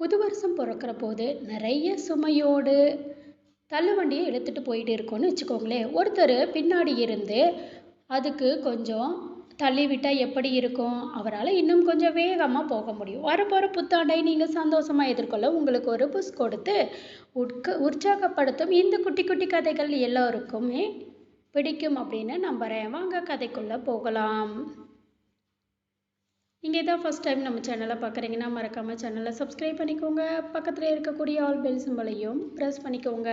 புது வருஷம் பிறக்கிற போது நிறைய சுமையோடு தள்ளுவண்டியை இழுத்துட்டு போயிட்டு இருக்கோன்னு வச்சுக்கோங்களேன். ஒருத்தர் பின்னாடி இருந்து அதுக்கு கொஞ்சம் தள்ளிவிட்டால் எப்படி இருக்கும்? அவரால் இன்னும் கொஞ்சம் வேகமாக போக முடியும். வரப்போகிற புத்தாண்டை நீங்கள் சந்தோஷமாக எதிர்கொள்ள உங்களுக்கு ஒரு புஷ் கொடுத்து உட்க உற்சாகப்படுத்தும் இந்த குட்டி குட்டி கதைகள் எல்லோருக்குமே பிடிக்கும் அப்படின்னு நம்புகிறேன் வாங்க கதைக்குள்ளே போகலாம். நீங்கள் இதான் ஃபஸ்ட் டைம் நம்ம சேனலை பார்க்குறீங்கன்னா மறக்காமல் சேனலை சப்ஸ்கிரைப் பண்ணிக்கோங்க. பக்கத்தில் இருக்கக்கூடிய ஆல் பெல் சிம்பளையும் ப்ரெஸ் பண்ணிக்கோங்க.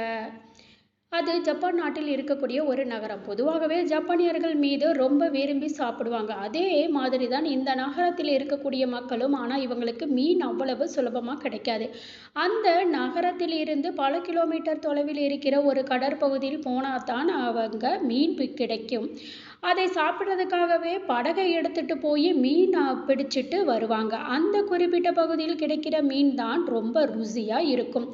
அது ஜப்பான் நாட்டில் இருக்கக்கூடிய ஒரு நகரம். பொதுவாகவே ஜப்பானியர்கள் மீது ரொம்ப விரும்பி சாப்பிடுவாங்க. அதே மாதிரி தான் இந்த நகரத்தில் இருக்கக்கூடிய மக்களும் ஆனால் இவங்களுக்கு மீன் அவ்வளவு சுலபமாக கிடைக்காது. அந்த நகரத்தில் இருந்து பல கிலோமீட்டர் தொலைவில் இருக்கிற ஒரு கடற்பகுதியில் போனால் தான் அவங்க மீன் கிடைக்கும். அதை சாப்பிட்றதுக்காகவே படகை எடுத்துட்டு போய் மீன் பிடிச்சிட்டு வருவாங்க. அந்த குறிப்பிட்ட பகுதியில் கிடைக்கிற மீன் தான் ரொம்ப ருசியாக இருக்கும்.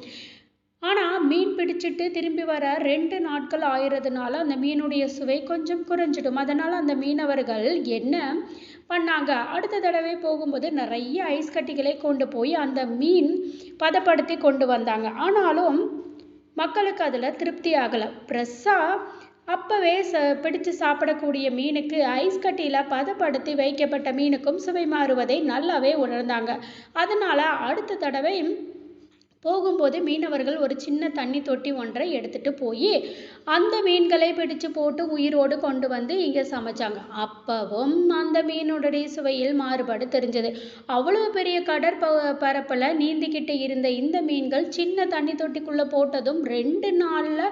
ஆனால் மீன் பிடிச்சிட்டு திரும்பி வர ரெண்டு நாட்கள் ஆயிரதுனால அந்த மீனுடைய சுவை கொஞ்சம் குறைஞ்சிடும். அதனால் அந்த மீனவர்கள் என்ன பண்ணாங்க? அடுத்த தடவை போகும்போது நிறைய ஐஸ் கட்டிகளை கொண்டு போய் அந்த மீன் பதப்படுத்தி கொண்டு வந்தாங்க. ஆனாலும் மக்களுக்கு அதில் திருப்தி ஆகலை. ப்ரெஸ்ஸாக அப்போவே ச பிடித்து சாப்பிடக்கூடிய மீனுக்கு ஐஸ் கட்டியில் பதப்படுத்தி வைக்கப்பட்ட மீனுக்கும் சுவை மாறுவதை நல்லாவே உணர்ந்தாங்க. அதனால் அடுத்த தடவை போகும்போது மீனவர்கள் ஒரு சின்ன தண்ணி தொட்டி ஒன்றை எடுத்துட்டு போய் அந்த மீன்களை பிடிச்சு போட்டு உயிரோடு கொண்டு வந்து இங்கே சமைச்சாங்க. அப்பவும் அந்த மீனுடைய சுவையில் மாறுபாடு தெரிஞ்சது. அவ்வளோ பெரிய கடற்ப பரப்பில் நீந்திக்கிட்டு இருந்த இந்த மீன்கள் சின்ன தண்ணி தொட்டிக்குள்ளே போட்டதும் ரெண்டு நாளில்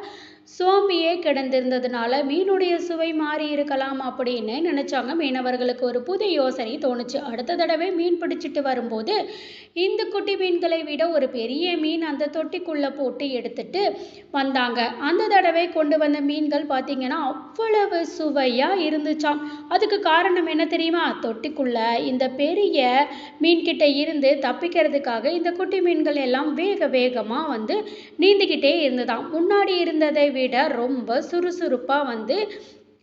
சோம்பியே கிடந்திருந்ததுனால மீனுடைய சுவை மாறி இருக்கலாம் அப்படின்னு நினச்சாங்க மீனவர்களுக்கு ஒரு புது யோசனை தோணுச்சு. அடுத்த தடவை மீன் பிடிச்சிட்டு வரும்போது இந்த குட்டி மீன்களை விட ஒரு பெரிய மீன் அந்த தொட்டிக்குள்ளே போட்டு எடுத்துட்டு வந்தாங்க. அந்த தடவை கொண்டு வந்த மீன்கள் பார்த்தீங்கன்னா அவ்வளவு சுவையாக இருந்துச்சாம். அதுக்கு காரணம் என்ன தெரியுமா? தொட்டிக்குள்ள இந்த பெரிய மீன்கிட்ட இருந்து தப்பிக்கிறதுக்காக இந்த குட்டி மீன்கள் எல்லாம் வேக வேகமாக வந்து நீந்திக்கிட்டே இருந்ததாம். முன்னாடி இருந்ததை விட ரொம்ப சுறுசுறுப்பாக வந்து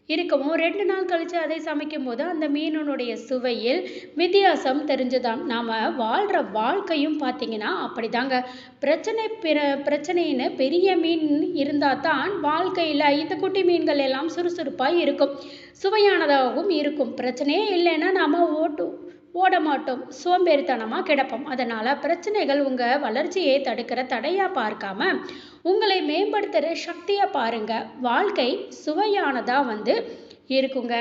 இருக்கவும். ரெண்டு நாள் கழித்து அதை சமைக்கும் போது அந்த மீனினுடைய சுவையில் வித்தியாசம் தெரிஞ்சுதான். நாம் வாழ்கிற வாழ்க்கையும் பார்த்தீங்கன்னா அப்படிதாங்க. பிரச்சனை பிற பிரச்சனைன்னு பெரிய மீன் இருந்தால் தான் வாழ்க்கையில் இந்த குட்டி மீன்கள் எல்லாம் சுறுசுறுப்பாக இருக்கும். சுவையானதாகவும் இருக்கும். பிரச்சனையே இல்லைன்னா நாம் ஓட்டும் ஓட மாட்டோம் சோம்பேறித்தனமாக கிடப்போம். அதனால் பிரச்சனைகள் உங்கள் வளர்ச்சியை தடுக்கிற தடையாக பார்க்காம உங்களை மேம்படுத்துகிற சக்தியாக பாருங்கள் வாழ்க்கை சுவையானதாக வந்து இருக்குங்க.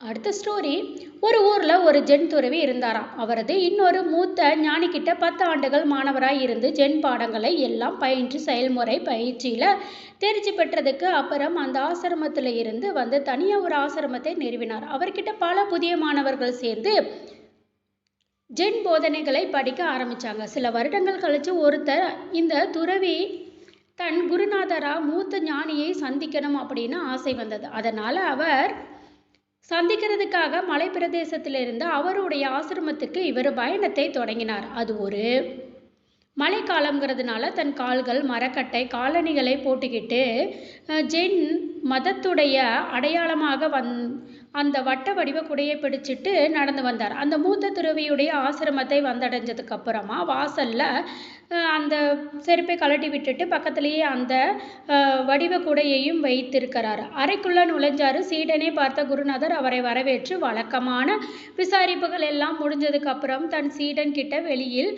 அடுத்த ஸ்டோரி ஒரு ஊரில் ஒரு ஜென் துறவி இருந்தாராம். அவரது இன்னொரு மூத்த ஞானிக்கிட்ட பத்து ஆண்டுகள் மாணவராக இருந்து ஜென் பாடங்களை எல்லாம் பயின்று செயல்முறை பயிற்சியில் தெரிஞ்சு பெற்றதுக்கு அப்புறம் அந்த ஆசிரமத்தில் இருந்து வந்து தனியாக ஒரு ஆசிரமத்தை நிறுவினார். அவர்கிட்ட பல புதிய மாணவர்கள் சேர்ந்து ஜென் போதனைகளை படிக்க ஆரம்பித்தாங்க சில வருடங்கள் கழித்து ஒருத்தர் இந்த துறவி தன் குருநாதரா மூத்த ஞானியை சந்திக்கணும் அப்படின்னு ஆசை வந்தது. அதனால் அவர் சந்திக்கிறதுக்காக மலை பிரதேசத்திலிருந்து அவருடைய ஆசிரமத்துக்கு இவர் பயணத்தை தொடங்கினார். அது ஒரு மழைக்காலங்கிறதுனால தன் கால்கள் மரக்கட்டை காலணிகளை போட்டுக்கிட்டு ஜென் மதத்துடைய அடையாளமாக வந் அந்த வட்ட வடிவ குடையை பிடிச்சிட்டு நடந்து வந்தார். அந்த மூத்த துறவியுடைய ஆசிரமத்தை வந்தடைஞ்சதுக்கு அப்புறமா வாசல்ல அந்த செருப்பை கழட்டி விட்டுட்டு பக்கத்துலேயே அந்த வடிவ குடையையும் வைத்திருக்கிறார். அறைக்குள்ள நுழைஞ்சாரு. சீடனை பார்த்த குருநாதர் அவரை வரவேற்று வழக்கமான விசாரிப்புகள் எல்லாம் முடிஞ்சதுக்கு அப்புறம் தன் சீடன் கிட்ட வெளியில்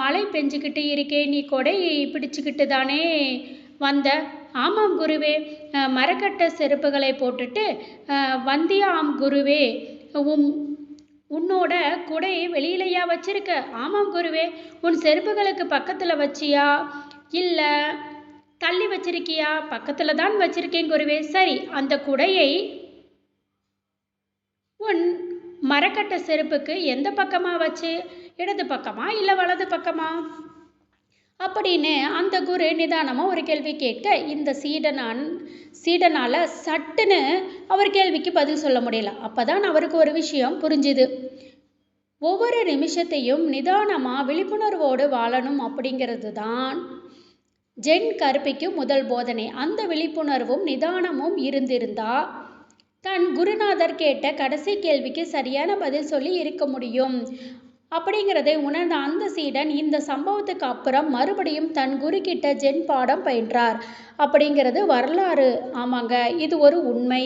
மழை பெஞ்சுக்கிட்டு இருக்கே நீ கொடை பிடிச்சுக்கிட்டு தானே வந்த ஆமாம் குருவே மரக்கட்ட செருப்புகளை போட்டுட்டு வந்தியாம் குருவே உம் உன்னோட குடையை வெளியிலையா வச்சிருக்க? ஆமாம் குருவே உன் செருப்புகளுக்கு பக்கத்தில் வச்சியா? இல்லை தள்ளி வச்சிருக்கியா? பக்கத்தில் தான் வச்சிருக்கேன் குருவே. சரி அந்த குடையை உன் மரக்கட்ட செருப்புக்கு எந்த பக்கமாக வச்சு? இடது பக்கமா இல்லை வலது பக்கமா? அப்படின்னு அந்த குரு நிதானமாக ஒரு கேள்வி கேட்க இந்த சீடனான் சீடனால் சட்டுன்னு அவர் கேள்விக்கு பதில் சொல்ல முடியல. அப்போ தான் அவருக்கு ஒரு விஷயம் புரிஞ்சுது. ஒவ்வொரு நிமிஷத்தையும் நிதானமாக விழிப்புணர்வோடு வாழணும் அப்படிங்கிறது தான் ஜென் கருப்பிக்கு முதல் போதனை. அந்த விழிப்புணர்வும் நிதானமும் இருந்திருந்தா தன் குருநாதர் கேட்ட கடைசி கேள்விக்கு சரியான பதில் சொல்லி இருக்க முடியும். அப்படிங்கிறதை உணர்ந்த அந்த சீடன் இந்த சம்பவத்துக்கு அப்புறம் மறுபடியும் தன் குருக்கிட்ட ஜென் பாடம் பயின்றார். அப்படிங்கிறது வரலாறு. ஆமாங்க இது ஒரு உண்மை.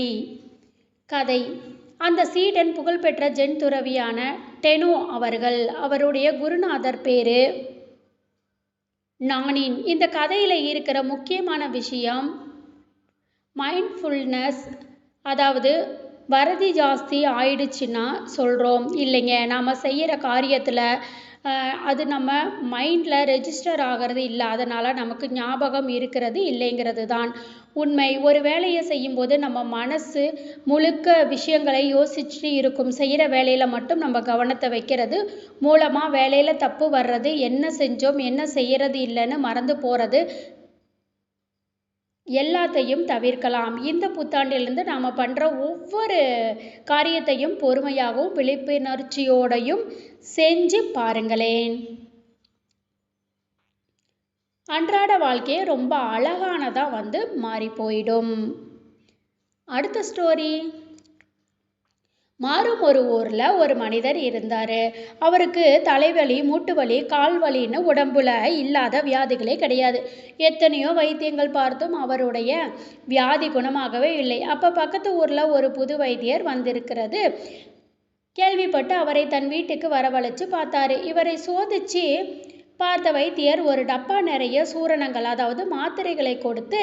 கதை. அந்த சீடன் புகழ்பெற்ற ஜென் துறவியான டெனோ அவர்கள் அவருடைய குருநாதர் பேரு நானின். இந்த கதையில் இருக்கிற முக்கியமான விஷயம் மைண்ட்ஃபுல்னஸ் அதாவது வரதி ஜாஸ்தி ஆயிடுச்சுன்னா சொல்கிறோம் இல்லைங்க நாம் செய்கிற காரியத்தில் அது நம்ம மைண்டில் ரெஜிஸ்டர் ஆகிறது இல்லை. அதனால் நமக்கு ஞாபகம் இருக்கிறது இல்லைங்கிறது தான் உண்மை. ஒரு வேலையை செய்யும்போது நம்ம மனசு முழுக்க விஷயங்களை யோசிச்சுட்டு இருக்கும். செய்கிற வேலையில் மட்டும் நம்ம கவனத்தை வைக்கிறது மூலமாக வேலையில் தப்பு வர்றது என்ன செஞ்சோம் என்ன செய்கிறது இல்லைன்னு மறந்து போகிறது எல்லாத்தையும் தவிர்க்கலாம். இந்த புத்தாண்டிலிருந்து நாம் பண்ணுற ஒவ்வொரு காரியத்தையும் பொறுமையாகவும் விழிப்புணர்ச்சியோடையும் செஞ்சு பாருங்களேன். அன்றாட வாழ்க்கையே ரொம்ப அழகானதாக வந்து மாறி போயிடும் அடுத்த ஸ்டோரி மாறும் ஒரு ஊரில் ஒரு மனிதர் இருந்தார். அவருக்கு தலைவலி மூட்டு வலி கால் வலின்னு உடம்புல இல்லாத வியாதிகளே கிடையாது. எத்தனையோ வைத்தியங்கள் பார்த்தும் அவருடைய வியாதி குணமாகவே இல்லை. அப்போ பக்கத்து ஊரில் ஒரு புது வைத்தியர் வந்திருக்கிறது. கேள்விப்பட்டு அவரை தன் வீட்டுக்கு வரவழைச்சு பார்த்தாரு. இவரை சோதிச்சு பார்த்த வைத்தியர் ஒரு டப்பா நிறைய சூரணங்கள் அதாவது மாத்திரைகளை கொடுத்து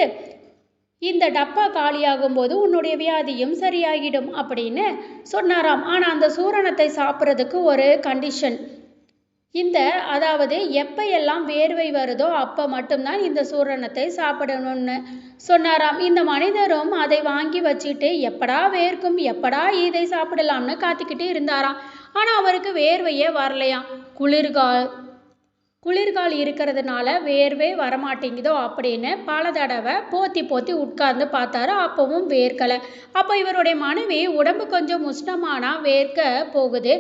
இந்த டப்பா காலியாகும் போது உன்னுடைய வியாதியும் சரியாகிடும் அப்படின்னு சொன்னாராம். ஆனால் அந்த சூரணத்தை சாப்பிட்றதுக்கு ஒரு கண்டிஷன் இந்த அதாவது எப்போ எல்லாம் வேர்வை வருதோ அப்போ மட்டும்தான் இந்த சூரணத்தை சாப்பிடணும்னு சொன்னாராம். இந்த மனிதரும் அதை வாங்கி வச்சுட்டு எப்படா வேர்க்கும் எப்படா இதை சாப்பிடலாம்னு காத்துக்கிட்டு இருந்தாராம். ஆனால் அவருக்கு வேர்வையே வரலையாம். குளிர்கால் குளிர்கால் இருக்கிறதுனால வேர்வே வரமாட்டேங்குதோ அப்படின்னு பல தடவை போத்தி போத்தி உட்கார்ந்து பார்த்தாரு. அப்பவும் வேர்க்கலை. அப்போ இவருடைய மனைவி உடம்பு கொஞ்சம் உஷ்ணமானா வேர்க்க போகுது.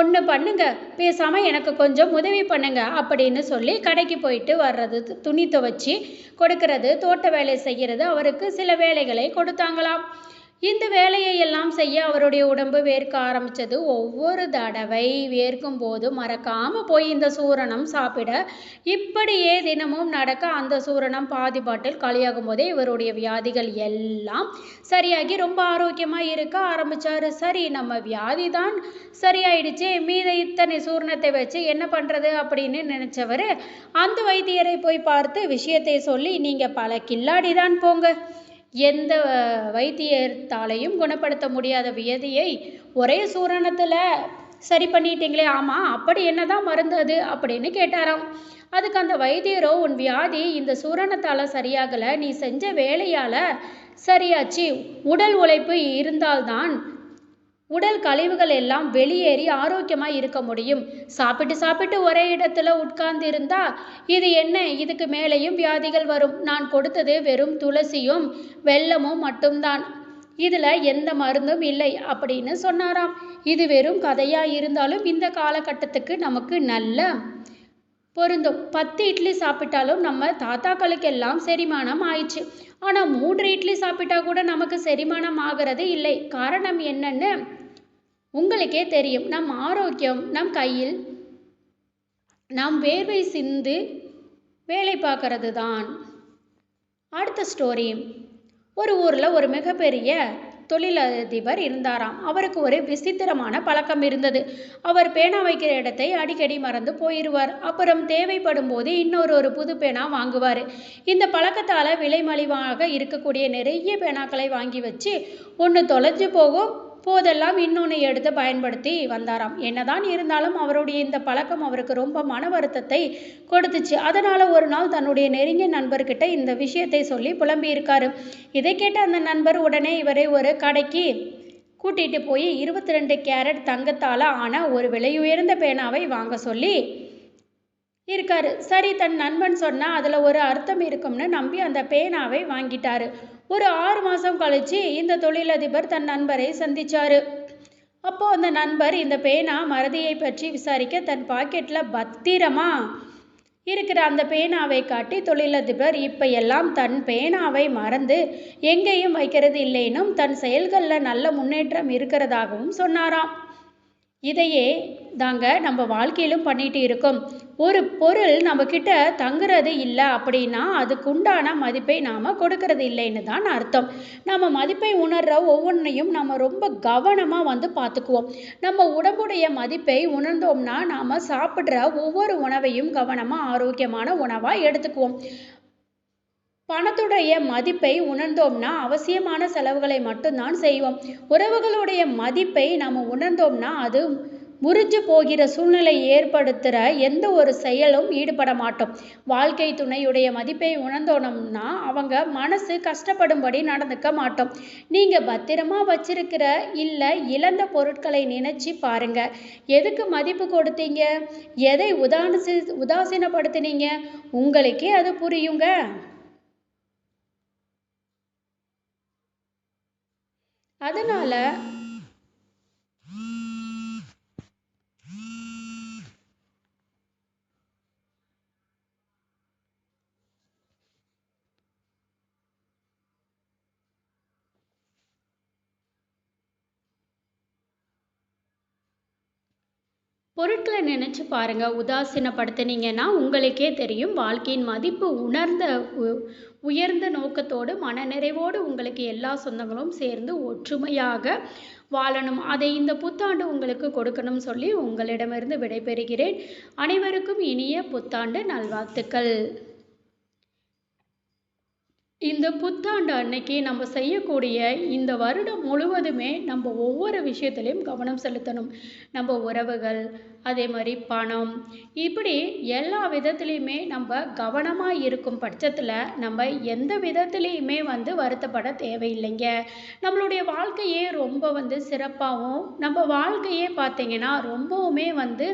ஒன்று பண்ணுங்க. பேசாமல் எனக்கு கொஞ்சம் உதவி பண்ணுங்க அப்படின்னு சொல்லி கடைக்கு போயிட்டு வர்றது துணி துவச்சி கொடுக்கறது தோட்ட வேலை செய்கிறது அவருக்கு சில வேலைகளை கொடுத்தாங்களாம். இந்த வேலையை எல்லாம் செய்ய அவருடைய உடம்பு வேர்க்க ஆரம்பித்தது ஒவ்வொரு தடவை. வேர்க்கும் போது மறக்காமல் போய் இந்த சூரணம் சாப்பிட. இப்படியே தினமும் நடக்க அந்த சூரணம் பாதி பாட்டில் காலியாகும் போதே இவருடைய வியாதிகள் எல்லாம் சரியாகி ரொம்ப ஆரோக்கியமாக இருக்க ஆரம்பித்தார் சரி நம்ம வியாதி தான் சரியாயிடுச்சு. மீத இத்தனை சூரணத்தை வச்சு என்ன பண்ணுறது அப்படின்னு நினச்சவர் அந்த வைத்தியரை போய் பார்த்து விஷயத்தை சொல்லி நீங்கள் பல கில்லாடி தான் போங்க. எந்த வைத்தியத்தாலையும் குணப்படுத்த முடியாத வியாதியை ஒரே சூரணத்தில் சரி பண்ணிட்டீங்களே ஆமாம் அப்படி என்னதான் மருந்து அது அப்படின்னு கேட்டாராம். அதுக்கு அந்த வைத்தியரோ உன் வியாதி இந்த சூரணத்தால் சரியாகலை நீ செஞ்ச வேலையால் சரியாச்சு. உடல் உழைப்பு இருந்தால்தான் உடல் கழிவுகள் எல்லாம் வெளியேறி ஆரோக்கியமாக இருக்க முடியும். சாப்பிட்டு சாப்பிட்டு ஒரே இடத்துல உட்கார்ந்து இருந்தா இது என்ன? இதுக்கு மேலேயும் வியாதிகள் வரும். நான் கொடுத்தது வெறும் துளசியும் வெல்லமும் மட்டும்தான். இதில் எந்த மருந்தும் இல்லை அப்படின்னு சொன்னாராம். இது வெறும் கதையாக இருந்தாலும் இந்த காலகட்டத்துக்கு நமக்கு நல்ல பொருந்தும். பத்து இட்லி சாப்பிட்டாலும் நம்ம தாத்தாக்களுக்கெல்லாம் செரிமானம் ஆயிடுச்சு. ஆனால் மூன்று இட்லி சாப்பிட்டா கூட நமக்கு செரிமானம் ஆகிறது இல்லை. காரணம் என்னன்னு உங்களுக்கே தெரியும். நம் ஆரோக்கியம் நம் கையில் நாம் வேர்வை சிந்து வேலை பார்க்கறது தான் அடுத்த ஸ்டோரி ஒரு ஊரில் ஒரு மிகப்பெரிய தொழிலதிபர் இருந்தாராம். அவருக்கு ஒரு விசித்திரமான பழக்கம் இருந்தது. அவர் பேனா வைக்கிற இடத்தை அடிக்கடி மறந்து போயிடுவார் அப்புறம் தேவைப்படும் போது இன்னொரு ஒரு புது பேனா வாங்குவார். இந்த பழக்கத்தால் விலை மலிவாக இருக்கக்கூடிய நிறைய பேனாக்களை வாங்கி வச்சு ஒன்று தொலைஞ்சு போகும் போதெல்லாம் இன்னொன்று எடுத்து பயன்படுத்தி வந்தாராம். என்னதான் இருந்தாலும் அவருடைய இந்த பழக்கம் அவருக்கு ரொம்ப மன வருத்தத்தை கொடுத்துச்சு. அதனால் ஒரு நாள் தன்னுடைய நெருங்கிய நண்பர்கிட்ட இந்த விஷயத்தை சொல்லி புலம்பியிருக்காரு. இதை கேட்ட அந்த நண்பர் உடனே இவரை ஒரு கடைக்கு கூட்டிகிட்டு போய் இருபத்தி ரெண்டு கேரட் தங்கத்தால் ஆன ஒரு விலையுயர்ந்த பேனாவை வாங்க சொல்லி இருக்காரு சரி தன் நண்பன் சொன்னால் அதில் ஒரு அர்த்தம் இருக்கும்னு நம்பி அந்த பேனாவை வாங்கிட்டாரு. ஒரு ஆறு மாதம் கழித்து இந்த தொழிலதிபர் தன் நண்பரை சந்தித்தார் அப்போது அந்த நண்பர் இந்த பேனா மறதியை பற்றி விசாரிக்க தன் பாக்கெட்டில் பத்திரமா இருக்கிற அந்த பேனாவை காட்டி தொழிலதிபர் இப்போ எல்லாம் தன் பேனாவை மறந்து எங்கேயும் வைக்கிறது இல்லைன்னும் தன் செயல்களில் நல்ல முன்னேற்றம் இருக்கிறதாகவும் சொன்னாராம். இதையே தாங்க நம்ம வாழ்க்கையிலும் பண்ணிட்டு இருக்கோம். ஒரு பொருள் நம்மக்கிட்ட தங்குறது இல்லை அப்படின்னா அதுக்குண்டான மதிப்பை நாம் கொடுக்கறது இல்லைன்னு தான் அர்த்தம். நம்ம மதிப்பை உணர்கிற ஒவ்வொன்றையும் நம்ம ரொம்ப கவனமாக வந்து பார்த்துக்குவோம். நம்ம உடம்புடைய மதிப்பை உணர்ந்தோம்னா நாம் சாப்பிட்ற ஒவ்வொரு உணவையும் கவனமாக ஆரோக்கியமான உணவாக எடுத்துக்குவோம். பணத்துடைய மதிப்பை உணர்ந்தோம்னா அவசியமான செலவுகளை மட்டும்தான் செய்வோம். உறவுகளுடைய மதிப்பை நம்ம உணர்ந்தோம்னா அது முறிஞ்சு போகிற சூழ்நிலை ஏற்படுத்துகிற எந்த ஒரு செயலும் ஈடுபட மாட்டோம். வாழ்க்கை துணையுடைய மதிப்பை உணர்ந்தோனோம்னா அவங்க மனசு கஷ்டப்படும்படி நடந்துக்க மாட்டோம். நீங்கள் பத்திரமா வச்சிருக்கிற இல்லை இழந்த பொருட்களை நினச்சி பாருங்க. எதுக்கு மதிப்பு கொடுத்தீங்க? எதை உதாசி உதாசீனப்படுத்தினீங்க? உங்களுக்கே அது புரியுங்க. அதனால பொருட்களை நினச்சி பாருங்கள் உதாசீனப்படுத்துனீங்கன்னா உங்களுக்கே தெரியும் வாழ்க்கையின் மதிப்பு உணர்ந்த உயர்ந்த நோக்கத்தோடு மனநிறைவோடு உங்களுக்கு எல்லா சொந்தங்களும் சேர்ந்து ஒற்றுமையாக வாழணும். அதை இந்த புத்தாண்டு உங்களுக்கு கொடுக்கணும் சொல்லி உங்களிடமிருந்து விடைபெறுகிறேன். அனைவருக்கும் இனிய புத்தாண்டு நல்வாழ்த்துக்கள். இந்த புத்தாண்டு அன்னைக்கு நம்ம செய்யக்கூடிய இந்த வருடம் முழுவதுமே நம்ம ஒவ்வொரு விஷயத்துலையும் கவனம் செலுத்தணும். நம்ம உறவுகள் அதே மாதிரி பணம். இப்படி எல்லா விதத்துலேயுமே நம்ம கவனமாக இருக்கும் பட்சத்தில் நம்ம எந்த விதத்துலேயுமே வந்து வருத்தப்பட தேவையில்லைங்க. நம்மளுடைய வாழ்க்கையே ரொம்ப வந்து சிறப்பாகவும் நம்ம வாழ்க்கையே பார்த்திங்கன்னா ரொம்பவுமே வந்து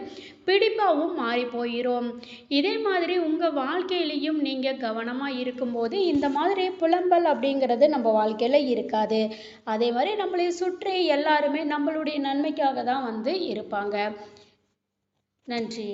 பிடிப்பாகவும் மாறி போயிடும் இதே மாதிரி உங்கள் வாழ்க்கையிலையும் நீங்கள் கவனமாக இருக்கும்போது இந்த மாதிரி புலம்பல் அப்படிங்கிறது நம்ம வாழ்க்கையில் இருக்காது. அதே மாதிரி நம்மளை சுற்றி எல்லாருமே நம்மளுடைய நன்மைக்காக தான் வந்து இருப்பாங்க. நன்றி.